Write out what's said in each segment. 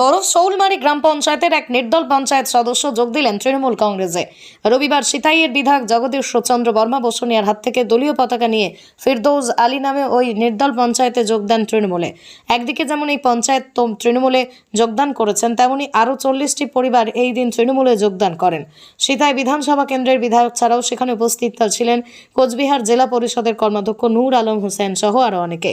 বরফ শৌলমারি গ্রাম পঞ্চায়েতের এক নির্দল পঞ্চায়েত সদস্য যোগ দিলেন তৃণমূল কংগ্রেসে। রবিবার সিতাইয়ের বিধায়ক জগদীশ চন্দ্র বর্মা বসুনিয়ার হাত থেকে দলীয় পতাকা নিয়ে ফিরদৌজ আলী নামে ওই নির্দল পঞ্চায়েতে যোগ দেন তৃণমূলে। একদিকে যেমন এই পঞ্চায়েত তৃণমূলে যোগদান করেছেন, তেমনি আরও চল্লিশটি পরিবার এই দিন তৃণমূলে যোগদান করেন। সিতাই বিধানসভা কেন্দ্রের বিধায়ক ছাড়াও সেখানে উপস্থিত ছিলেন কোচবিহার জেলা পরিষদের কর্মাধ্যক্ষ নূর আলম হোসেন সহ আরও অনেকে।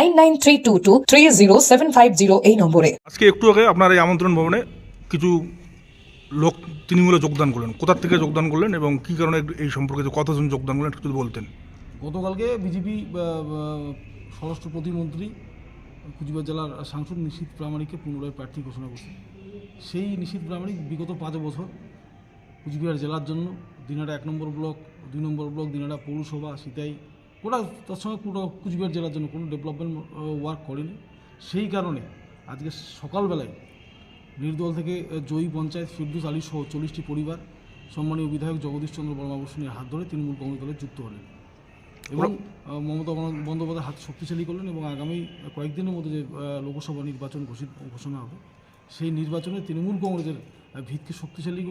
nine nine three two two three zero seven five zero এই নম্বরে। আজকে একটু আগে আপনার এই আমন্ত্রণ ভবনে কিছু লোক তৃণমূলে যোগদান করলেন। কোথার থেকে যোগদান করলেন এবং কী কারণে এই সম্পর্কে কতজন যোগদান করলেন একটু বলতেন। গতকালকে বিজেপি স্বরাষ্ট্র প্রতিমন্ত্রী কুচবিহার জেলার সাংসদ নিশীত প্রামাণিককে পুনরায় প্রার্থী ঘোষণা করছে। সেই নিশীত প্রামাণিক বিগত পাঁচ বছর কুচবিহার জেলার জন্য দিনাটা এক নম্বর ব্লক দুই নম্বর ব্লক দিনাটা পৌরসভা সিতাই ওরা তার সঙ্গে পুরো কুচবিহার জেলার জন্য কোনো ডেভেলপমেন্ট ওয়ার্ক করেনি। সেই কারণে আজকে সকালবেলায় নির্দল থেকে জয়ী পঞ্চায়েত ফিরদুস আলী সহ চল্লিশটি পরিবার সম্মানীয় বিধায়ক জগদীশ চন্দ্র বর্মা বসুনিয়ার হাত ধরে তৃণমূল কংগ্রেস দলে যুক্ত হলেন। এবং মমতা বন্দ- বন্দ্যোপাধ্যায় হাত শক্তিশালী করলেন এবং আগামী কয়েকদিনের মধ্যে যে লোকসভা নির্বাচন ঘোষিত ঘোষণা হবে সেই নির্বাচনে তৃণমূল কংগ্রেসের ভিতকে শক্তিশালী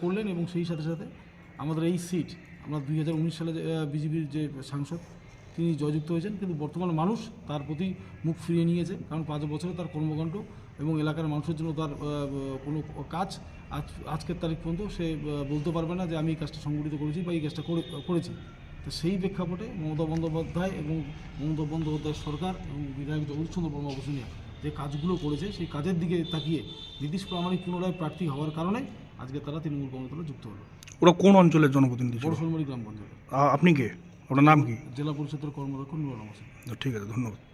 করলেন এবং সেই সাথে সাথে আমাদের এই সিট আমরা দুই হাজার উনিশ সালে বিজেপির যে সাংসদ, তিনি জয়যুক্ত হয়েছেন, কিন্তু বর্তমান মানুষ তার প্রতি মুখ ফিরিয়ে নিয়েছে। কারণ পাঁচ বছরে তার কর্মকাণ্ড এবং এলাকার মানুষের জন্য তার কোনো কাজ আজ, আজকের তারিখ পর্যন্ত সে বলতে পারবে না যে আমি এই কাজটা সংগঠিত করেছি বা এই কাজটা করে- করেছি। তো সেই প্রেক্ষাপটে মমতা বন্দ্যোপাধ্যায় এবং মমতা বন্দ্যোপাধ্যায় সরকার এবং বিধায়ক জগদীশচন্দ্র বর্মাবসুনিয়া যে কাজগুলো করেছে, সেই কাজের দিকে তাকিয়ে নীতিশ প্রামাণিক পুনরায় প্রার্থী হওয়ার কারণে আজকে তারা তৃণমূল কংগ্রেস যুক্ত হলো। ওরা কোন অঞ্চলের জনপ্রতিনিধি ছিল? বড় গ্রাম পঞ্চায়েত। আ- আপনি কে? আপনার নাম কি? জেলা পরিষদের কর্মরক্ষ নুর আলম হোসেন। ঠিক আছে ধন্যবাদ।